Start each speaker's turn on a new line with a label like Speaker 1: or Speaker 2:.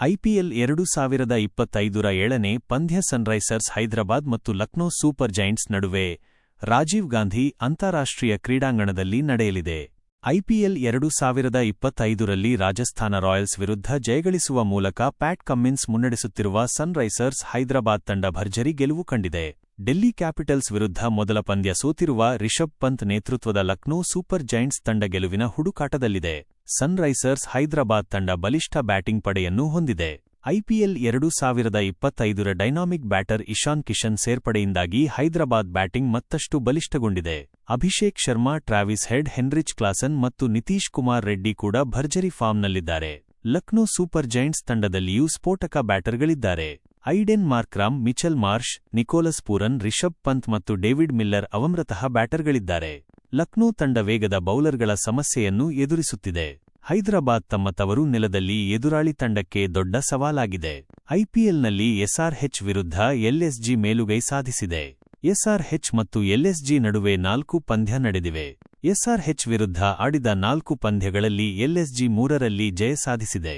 Speaker 1: IPL ಎರಡು ಸಾವಿರದ ಇಪ್ಪತ್ತೈದರ ಏಳನೇ ಪಂದ್ಯ ಸನ್ರೈಸರ್ಸ್ ಹೈದರಾಬಾದ್ ಮತ್ತು ಲಕ್ನೋ ಸೂಪರ್ ಜೈಂಟ್ಸ್ ನಡುವೆ ರಾಜೀವ್ ಗಾಂಧಿ ಅಂತಾರಾಷ್ಟ್ರೀಯ ಕ್ರೀಡಾಂಗಣದಲ್ಲಿ ನಡೆಯಲಿದೆ. ಐಪಿಎಲ್ ಎರಡು ಸಾವಿರದ ಇಪ್ಪತ್ತೈದರಲ್ಲಿ ರಾಜಸ್ಥಾನ ರಾಯಲ್ಸ್ ವಿರುದ್ಧ ಜಯಗಳಿಸುವ ಮೂಲಕ ಪ್ಯಾಟ್ ಕಮ್ಮಿನ್ಸ್ ಮುನ್ನಡೆಸುತ್ತಿರುವ ಸನ್ರೈಸರ್ಸ್ ಹೈದರಾಬಾದ್ ತಂಡ ಭರ್ಜರಿ ಗೆಲುವು ಕಂಡಿದೆ. ಡೆಲ್ಲಿ ಕ್ಯಾಪಿಟಲ್ಸ್ ವಿರುದ್ಧ ಮೊದಲ ಪಂದ್ಯ ಸೋತಿರುವ ರಿಷಬ್ ಪಂತ್ ನೇತೃತ್ವದ ಲಕ್ನೋ ಸೂಪರ್ ಜೈಂಟ್ಸ್ ತಂಡ ಗೆಲುವಿನ ಹುಡುಕಾಟದಲ್ಲಿದೆ. ಸನ್ರೈಸರ್ಸ್ ಹೈದರಾಬಾದ್ ತಂಡ ಬಲಿಷ್ಠ ಬ್ಯಾಟಿಂಗ್ ಪಡೆಯನ್ನು ಹೊಂದಿದೆ. ಐಪಿಎಲ್ ಎರಡು ಸಾವಿರದ ಇಪ್ಪತ್ತೈದರ ಡೈನಾಮಿಕ್ ಬ್ಯಾಟರ್ ಇಶಾನ್ ಕಿಶನ್ ಸೇರ್ಪಡೆಯಿಂದಾಗಿ ಹೈದರಾಬಾದ್ ಬ್ಯಾಟಿಂಗ್ ಮತ್ತಷ್ಟು ಬಲಿಷ್ಠಗೊಂಡಿದೆ. Abhishek Sharma, Travis Head, Heinrich Klaasen ಮತ್ತು ನಿತೀಶ್ ಕುಮಾರ್ ರೆಡ್ಡಿ ಕೂಡ ಭರ್ಜರಿ ಫಾರ್ಮ್ನಲ್ಲಿದ್ದಾರೆ. ಲಕ್ನೋ ಸೂಪರ್ ಜೈಂಟ್ಸ್ ತಂಡದಲ್ಲಿಯೂ ಸ್ಫೋಟಕ ಬ್ಯಾಟರ್ಗಳಿದ್ದಾರೆ. Aiden Markram, Mitchell Marsh, Nicholas Pooran, Rishabh Pant ಮತ್ತು ಡೇವಿಡ್ ಮಿಲ್ಲರ್ ಅವಮ್ರತಃ ಬ್ಯಾಟರ್ಗಳಿದ್ದಾರೆ. ಲಕ್ನೋ ತಂಡ ವೇಗದ ಬೌಲರ್ಗಳ ಸಮಸ್ಯೆಯನ್ನು ಎದುರಿಸುತ್ತಿದೆ. ಹೈದರಾಬಾದ್ ತಮ್ಮ ತವರು ನೆಲದಲ್ಲಿ ಎದುರಾಳಿ ತಂಡಕ್ಕೆ ದೊಡ್ಡ ಸವಾಲಾಗಿದೆ. ಐಪಿಎಲ್ನಲ್ಲಿ ಎಸ್ಆರ್ಎಚ್ ವಿರುದ್ಧ ಎಲ್ಎಸ್ಜಿ ಮೇಲುಗೈ ಸಾಧಿಸಿದೆ. ಎಸ್ಆರ್ಎಚ್ ಮತ್ತು ಎಲ್ಎಸ್ಜಿ ನಡುವೆ ನಾಲ್ಕು ಪಂದ್ಯ ನಡೆದಿವೆ. ಎಸ್ಆರ್ಎಚ್ ವಿರುದ್ಧ ಆಡಿದ ನಾಲ್ಕು ಪಂದ್ಯಗಳಲ್ಲಿ ಎಲ್ಎಸ್ಜಿ ಮೂರರಲ್ಲಿ ಜಯ ಸಾಧಿಸಿದೆ.